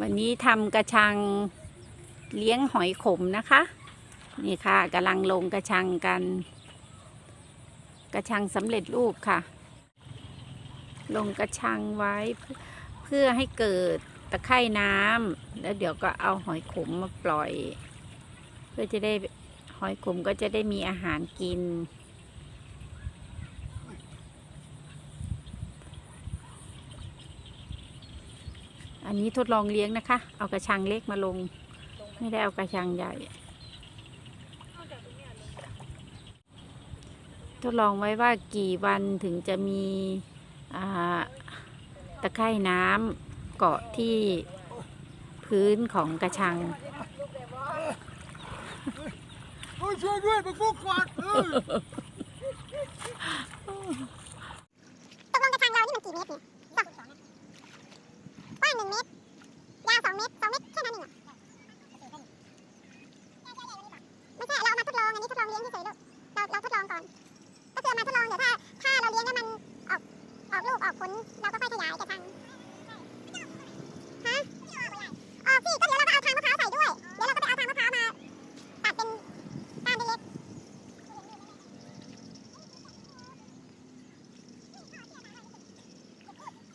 วันนี้ทำกระชังเลี้ยงหอยขมนะคะ นี่ค่ะกำลังลงกระชังกัน กระชังสำเร็จรูปค่ะ ลงกระชังไว้เพื่อให้เกิดตะไคร่น้ำแล้วเดี๋ยวก็เอาหอยขมมาปล่อย เพื่อจะได้หอยขมก็จะได้มีอาหารกิน อันนี้ทดลองเลี้ยงนะคะ เอากระชังเล็กมาลง ไม่ได้เอากระชังใหญ่ ทดลองไว้ว่ากี่วันถึงจะมีตะไคร่น้ำเกาะที่พื้นของกระชังช่วยด้วยมันฟุกควาดตกลงกระชังเรานี่มันกี่เมตรเนี่ยสองกว้างหนึ่งเมตร ยาวสองเมตรสองเมตรแค่นั้นเองเหรอไม่ใช่ เราเอันนี้ทดลองเลี้ยงเฉยๆลูกเราเราทดลองก่อน ก็คือเอามาทดลองเดี๋ยวถ้า ถ้าเราเลี้ยงแล้วมันออกออกลูกออกผลเราก็ค่อยขยายกระชังฮะออกสิก็เดี๋ยวเราก็เอาทางมะพร้าวใส่ด้วย เดี๋ยวเราก็ไปเอาทางมะพร้าวมาตัดเป็นก้านเล็กๆ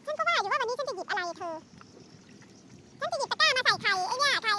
ฉันก็ว่าอยู่ว่าวันนี้ฉันจะหยิบอะไรเธอฉันจะหยิบตะกร้ามาใส่ไข่ไอ้เนี่ยไข่